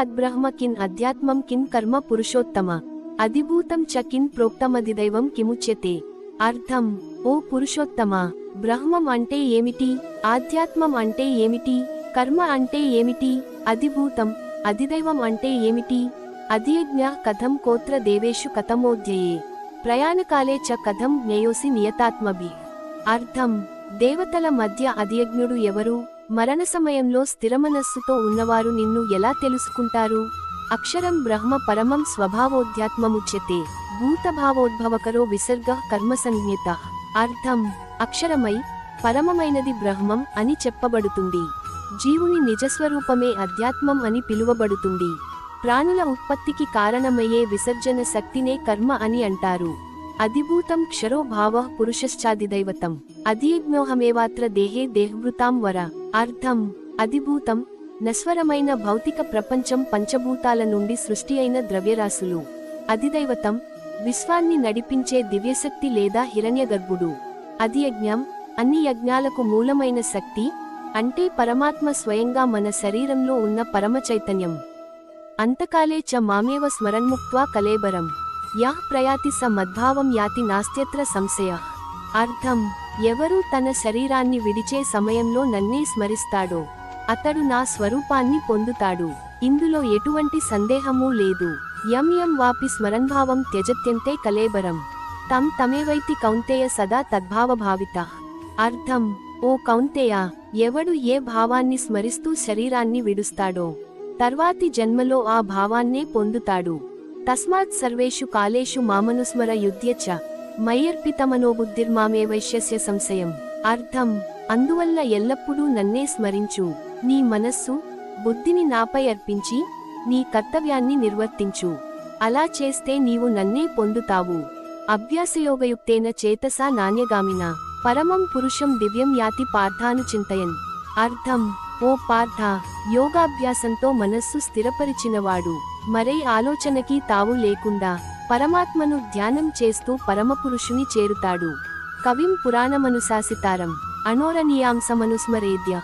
తద్బ్రహ్మ కిన్ అధ్యాత్మం కిన్ కర్మ పురుషోత్తమ. అధిభూతం చ కిన్ ప్రోక్తమధిదైవం కిముచ్యతే. అర్థం ఓ పురుషోత్తమ బ్రహ్మం అంటే ఏమిటి? ఆధ్యాత్మం అంటే ఏమిటి? కర్మ అంటే ఏమిటి? అధిభూతం అధిదైవం అంటే ఏమిటి? అధియజ్ఞ కథం కోత్ర దేవేషు కథమోధ్యయే. ప్రయాణకాలే చ కథం జ్ఞేయోసి నియతాత్మభి. అర్థం దేవతల మధ్య అధియజ్ఞుడు ఎవరు? మరణ సమయంలో స్థిరమనస్సుతో ఉన్నవారు నిన్ను ఎలా తెలుసుకుంటారు? అక్షరం బ్రహ్మ పరమం స్వభావోధ్యాత్మముచ్యతే భూతభావోద్భవకరో విసర్గ కర్మసంజ్ఞత అర్థం. అక్షరమై పరమమైనది బ్రహ్మం అని చెప్పబడుతుంది. జీవుని నిజస్వరూపమే అధ్యాత్మం అని పిలువబడుతుంది. ప్రాణుల ఉత్పత్తికి కారణమయ్యే విసర్జన శక్తినే కర్మ అని అంటారు. అధిభూతం క్షరో భావ పురుషశ్చాదిదైవతం. అధియజ్ఞోహమేవాత్ర దేహే దేహభృతాం వర. అర్థం అధిభూతం నస్వరమైన భౌతిక ప్రపంచం పంచభూతాల నుండి సృష్టి అయిన ద్రవ్యరాశులు. అధిదైవతం విశ్వాన్ని నడిపించే దివ్యశక్తి లేదా హిరణ్యగర్భుడు. అధియజ్ఞం అన్ని యజ్ఞాలకు మూలమైన శక్తి అంటే పరమాత్మ స్వయంగా మన శరీరంలో ఉన్న పరమ చైతన్యం. అంతకాలే చ మామేవ స్మరన్ముక్త్వా కలేబరం. యాహ్ ప్రయాతి స మద్భావం యాతి నాస్త్యత్ర సంశయ. అర్థం ఎవరు తన శరీరాన్ని విడిచే సమయంలో నన్నే స్మరిస్తాడో అతడు నా స్వరూపాన్ని పొందుతాడు. ఇందులో ఎటువంటి సందేహమూ లేదు. యం యం వాపి స్మరణ్భావం త్యజత్యంతే కలేబరం. తం తమేవైతి కౌంతేయ సదా తద్భావభావిత. అర్థం ఓ కౌంతేయ ఎవడు ఏ భావాన్ని స్మరిస్తూ శరీరాన్ని విడుస్తాడో తర్వాతి జన్మలో ఆ భావాన్నే పొందుతాడు. తస్మాత్ సర్వేషు కాలేషు మామనుస్మర యుధ్యచ. మయ్యర్పితమనోబుద్ధిర్మామే వైశ్యస్య సంశయం. అర్థం అందువల్ల ఎల్లప్పుడూ నన్నే స్మరించు. నీ మనస్సు బుద్ధిని నాపై అర్పించి నీ కర్తవ్యాన్ని నిర్వర్తించు. అలా చేస్తే నీవు నన్నే పొందుతావు. అభ్యాసయోగయుక్తేన చేతసా నాణ్యగామిన. పరమం పురుషం దివ్యం యాతి పార్థాను చింతయన్ అర్థం ఓ పార్థ యోగాభ్యాసంతో మనస్సు స్థిరపరిచినవాడు. మరే ఆలోచనకి తావు లేకుండా పరమాత్మను ధ్యానం చేస్తూ పరమపురుషుని చేరుతాడు. కవిం పురాణమనుశాసితారం. అనోరణీయాంసమనుస్మరేద్య.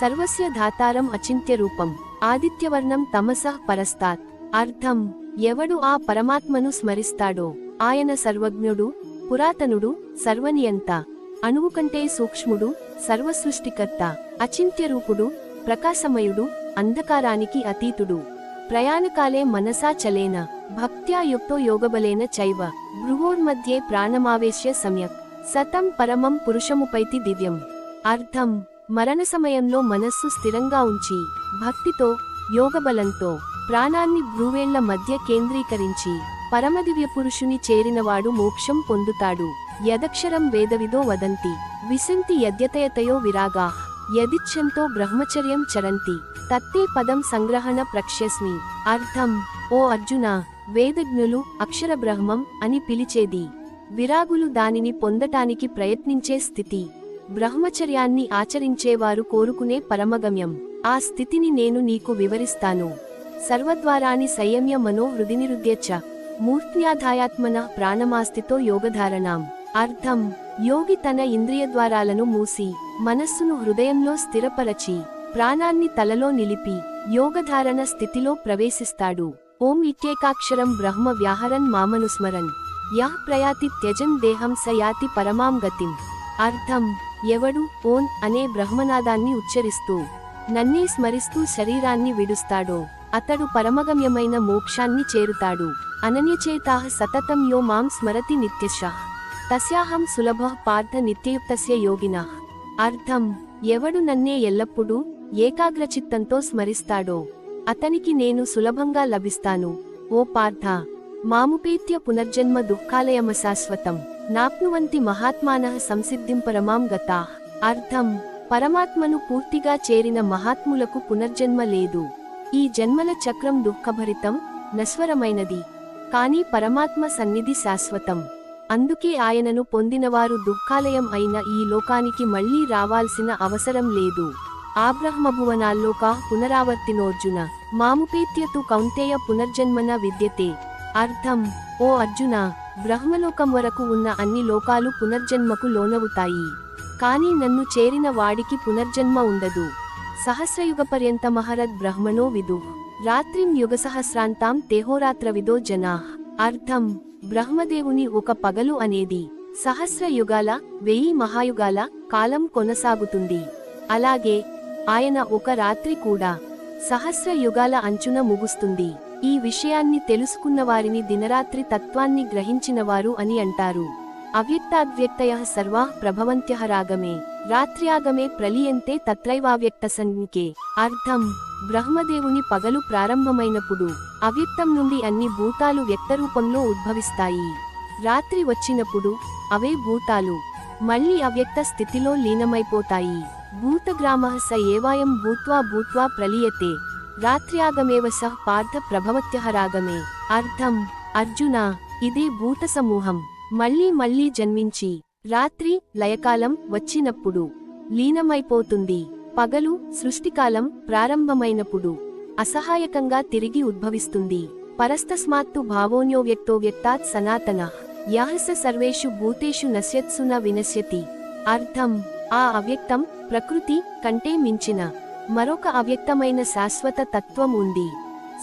సర్వస్య ధాతారం అచింత్య రూపం. ఆదిత్యవర్ణం తమసః పరస్తాత్. అర్థం. ఎవడు ఆ పరమాత్మను స్మరిస్తాడో? ఆయన సర్వజ్ఞుడు పురాతనుడు సర్వనియంత. అణువు కంటే సూక్ష్ముడు సర్వసృష్టికర్త. అచింత్యరూపుడు ప్రకాశమయుడు అంధకారానికి అతీతుడు. ప్రయాణకాలే మనసా చలేన భక్త్యా యుక్తో యోగబలేన చైవ భృవోర్మధ్యే ప్రాణమావేశ్య సమ్యక్ సతం పరమం పురుషముపైతి దివ్యం. అర్థం మరణ సమయంలో మనస్సు స్థిరంగా ఉంచి భక్తితో యోగబలంతో ప్రాణాన్ని భ్రూవేళ్ళ మధ్య కేంద్రీకరించి పరమదివ్య పురుషుని చేరినవాడు మోక్షం పొందుతాడు. యదక్షరం వేదవిదో వదంతి విశంతి యద్యతయతయో విరాగా యదిచ్ఛంతో బ్రహ్మచర్యం చరంతి. తత్తే పదం సంగ్రహణ ప్రక్ష్యస్మి. అర్థం ఓ అర్జున వేదజ్ఞులు అక్షర బ్రహ్మం అని పిలిచేది. విరాగులు దానిని పొందటానికి ప్రయత్నించే స్థితి. బ్రహ్మచర్యాన్ని ఆచరించేవారు కోరుకునే పరమగమ్యం. ఆ స్థితిని నేను నీకు వివరిస్తాను. సర్వద్వారాని సంయమ్య మనో హృదినిరుద్యచ్చ మూర్త్యాధాయాత్మన ప్రాణమాస్థితో యోగధారణాం. అర్థం. యోగి తన ఇంద్రియద్వారాలను మూసి మనస్సును హృదయంలో స్థిరపరచి ప్రాణాన్ని తలలో నిలిపి యోగధారణ స్థితిలో ప్రవేశిస్తాడు. ఓం ఇత్యేకాక్షరం బ్రహ్మ వ్యాహరన్ మామనుస్మరన్. యా ప్రయాతి త్యజన్ దేహం సయాతి పరమాం గతిం. అర్థం. ఎవడు ఓన్ అనే బ్రహ్మనాదాన్ని ఉచ్చరిస్తూ నన్నే స్మరిస్తూ శరీరాన్ని విడుస్తాడో అతడు పరమగమ్యమైన మోక్షాన్ని చేరుతాడు. అనన్యచేతాహ సతతం యో మాం స్మరతి నిత్యశః. తస్యాహం సులభ పార్థ నిత్యయుక్తస్య యోగిన. అర్థం ఎవడు నన్నే ఎల్లప్పుడూ ఏకాగ్రచిత్తంతో స్మరిస్తాడో అతనికి నేను సులభంగా లభిస్తాను. ఓ పార్థ మాముపేత్య పునర్జన్మ దుఃఖాలయమశాశ్వతం నాప్నువంతి మహాత్మానః సంసిద్ధిం పరమాం గతా. అర్థం పరమాత్మను పూర్తిగా చేరిన మహాత్ములకు పునర్జన్మ లేదు. ఈ జన్మల చక్రం దుఃఖభరితం నశ్వరమైనది. కాని పరమాత్మ సన్నిధి శాశ్వతం. అందుకే ఆయనను పొందినవారు దుఃఖాలయం అయిన ఈ లోకానికి మళ్ళీ రావాల్సిన అవసరం లేదు. ఆబ్రహ్మభువనాల్లోక బ్రహ్మభువనాల్లోకా పునరావర్తినోర్జున మాముపేత్యతు కౌంతేయ పునర్జన్మన విద్యతే. అర్థం ఓ అర్జున బ్రహ్మలోకం వరకు ఉన్న అన్ని లోకాలు పునర్జన్మకు లోనవుతాయి. కాని నన్ను చేరిన వాడికి పునర్జన్మ ఉండదు. సహస్రయుగ పర్యంత మహరద్ బ్రహ్మణో విదు. రాత్రిం యుగసహస్రాంతాం తేహోరాత్రవిదో జనా. అర్థం బ్రహ్మదేవుని ఒక పగలు అనేది సహస్ర యుగాల వెయ్యి మహాయుగాల కాలం కొనసాగుతుంది. అలాగే ఆయన ఒక రాత్రి కూడా సహస్ర యుగాల అంచున ముగుస్తుంది. ఈ విషయాన్ని తెలుసుకున్న వారిని దినరాత్రి తత్వాన్ని గ్రహించినవారు అని అంటారు. అవ్యక్తాద్వ్యక్తయ సర్వా ప్రభవంత్య రాగమే. రాత్ర్యాగమే ప్రలీయంతే తత్రైవావ్యక్త సంజ్ఞకే అర్థం. బ్రహ్మదేవుని పగలు ప్రారంభమైనప్పుడు అవ్యక్తం నుండి అన్ని భూతాలు వ్యక్తరూపంలో ఉద్భవిస్తాయి. రాత్రి వచ్చినప్పుడు అవే భూతాలు. మళ్ళీ అవ్యక్త స్థితిలో లీనమైపోతాయి. భూతగ్రామ స ఏవాయం భూత్వా భూత్వా ప్రలీయతే. రాత్ర్యాగమేవ సహ పార్థ ప్రభవత్యః రాగమే. అర్థం. అర్జున ఇదే భూత సమూహం మళ్ళీ మళ్ళీ జన్మించి రాత్రి లయకాలం వచ్చినప్పుడు లీనమైపోతుంది. పగలు సృష్టికాలం ప్రారంభమైనప్పుడు అసహాయకంగా తిరిగి ఉద్భవిస్తుంది. పరస్తస్మాత్తు భావోన్యో వ్యక్తో వ్యక్తాత్ సనాతన. యాహస సర్వేషు భూతేషు నశ్యత్సున వినశ్యతి. అర్థం. ఆ అవ్యక్తం ప్రకృతి కంటే మించిన మరొక అవ్యక్తమైన శాశ్వత తత్వం ఉంది.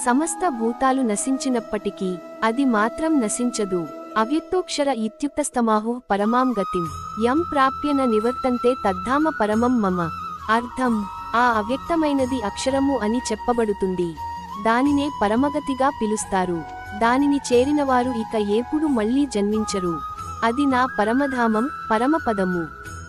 సమస్త భూతాలు నశించినప్పటికీ అది మాత్రం నశించదు. అవ్యక్తోక్షర ఇత్యుక్తస్తమాహు పరమాం గతిం యం ప్రాప్యన నివర్తంతే తద్ధామ పరమం మమ. అర్థం ఆ అవ్యక్తమైనది అక్షరము అని చెప్పబడుతుంది. దానినే పరమగతిగా పిలుస్తారు. దానిని చేరినవారు ఇక ఏపుడు మళ్ళీ జన్మించరు. అది నా పరమధామం పరమపదము.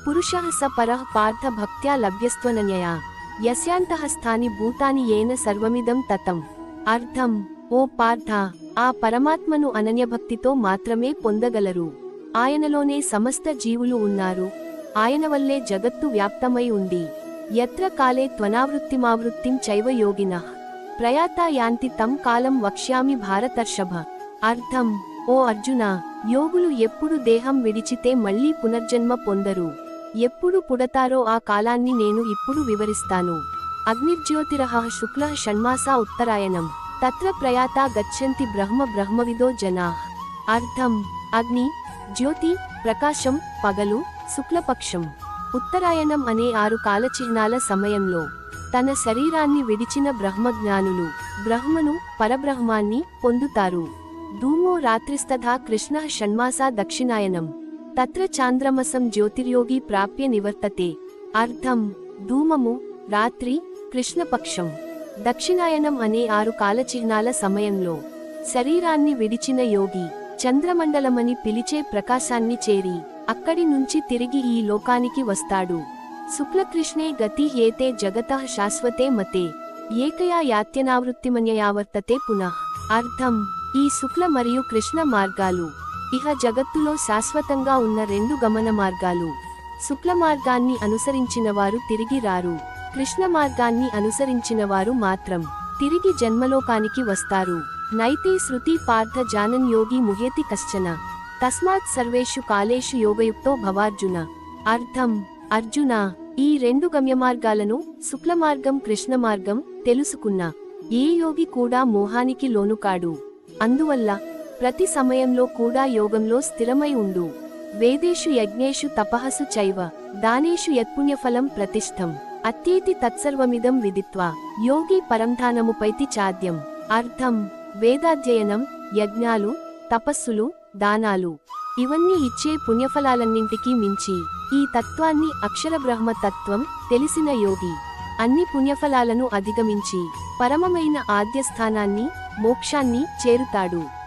పురుష స పర పార్థ భక్త్యా లభ్యస్త్వనన్యయా. యస్యాంతః స్థాని భూతాని ఏన సర్వమిదం తతం. అర్థం ఓ పార్థ ఆ పరమాత్మను అనన్యభక్తితో మాత్రమే పొందగలరు. ఆయనలోనే సమస్త జీవులు ఉన్నారు. ఆయన వల్లే జగత్తు వ్యాప్తమై ఉంది. ఎత్ర కాలే త్వనావృత్తిమావృత్తిం చైవ యోగిన. ప్రయాత యాంతి తం కాలం వక్ష్యామి భారతర్షభ. అర్థం ఓ అర్జున యోగులు ఎప్పుడు దేహం విడిచితే మళ్ళీ పునర్జన్మ పొందరు. ఎప్పుడు పుడతారో ఆ కాలాన్ని నేను ఇప్పుడు వివరిస్తాను. అగ్నిర్జ్యోతిరహ శుక్ల షణ్మాసా ఉత్తరాయణం. తత్ర ప్రయాత గచ్చంతి బ్రహ్మ బ్రహ్మవిదో జనా. అర్థం అగ్ని జ్యోతి ప్రకాశం పగలు శుక్లపక్షం. ఉత్తరాయణం అనే ఆరు కాలచిహ్నాల సమయంలో తన శరీరాన్ని విడిచిన బ్రహ్మజ్ఞానులు బ్రహ్మను పరబ్రహ్మాన్ని పొందుతారు. ధూమో రాత్రిస్తథా కృష్ణ షణ్మాసా దక్షిణాయనం. తత్ర చాంద్రమసం జ్యోతిర్యోగి ప్రాప్య నివర్తతే. అర్థం ధూమము రాత్రి కృష్ణపక్షం. దక్షిణాయనం అనే ఆరు కాలచిహ్నాల సమయంలో శరీరాన్ని విడిచిన యోగి చంద్రమండలమని పిలిచే ప్రకాశాన్ని చేరి అక్కడి నుంచి తిరిగి ఈ లోకానికి వస్తాడు. శుక్లకృష్ణే గతి ఏతే జగత శాశ్వతే మతే ఏకయా యాత్యనావృత్తిమన్యయావర్తతే పునః. అర్థం ఈ శుక్ల మరియు కృష్ణ మార్గాలు. ఇహ జగత్తులో శాశ్వతంగా ఉన్న రెండు గమన మార్గాలు. శుక్ల మార్గాన్ని అనుసరించిన వారు తిరిగి రారు. కృష్ణ మార్గాన్ని అనుసరించిన వారు మాత్రం తిరిగి జన్మలోకానికి వస్తారు. నైతే శృతి పార్థ జానన్ యోగి ముహేతి కశ్చన. తస్మాత్ సర్వేషు కాలేషు యోగయుక్తో భవార్జున. అర్థం అర్జున ఈ రెండు గమ్యమార్గాలను శుక్లమార్గం కృష్ణ మార్గం తెలుసుకున్న ఏ యోగి కూడా మోహానికి లోనుకాడు. అందువల్ల ప్రతి సమయంలో కూడా యోగంలో స్థిరమై ఉండు. వేదేషు యజ్ఞేషు తపహసు చైవ దానేషు యత్పుణ్యఫలం ప్రతిష్టం. అత్యేతి తత్సర్వమిదం విదిత్వా. యోగి పరంధానముపైతి చాద్యం. అర్థం. వేదాధ్యయనం యజ్ఞాలు తపస్సులు దానాలు. ఇవన్నీ ఇచ్చే పుణ్యఫలాలన్నింటికీ మించి. ఈ తత్వాన్ని అక్షరబ్రహ్మ తత్వం తెలిసిన యోగి. అన్ని పుణ్యఫలాలను అధిగమించి పరమమైన ఆద్యస్థానాన్ని మోక్షాన్ని చేరుతాడు.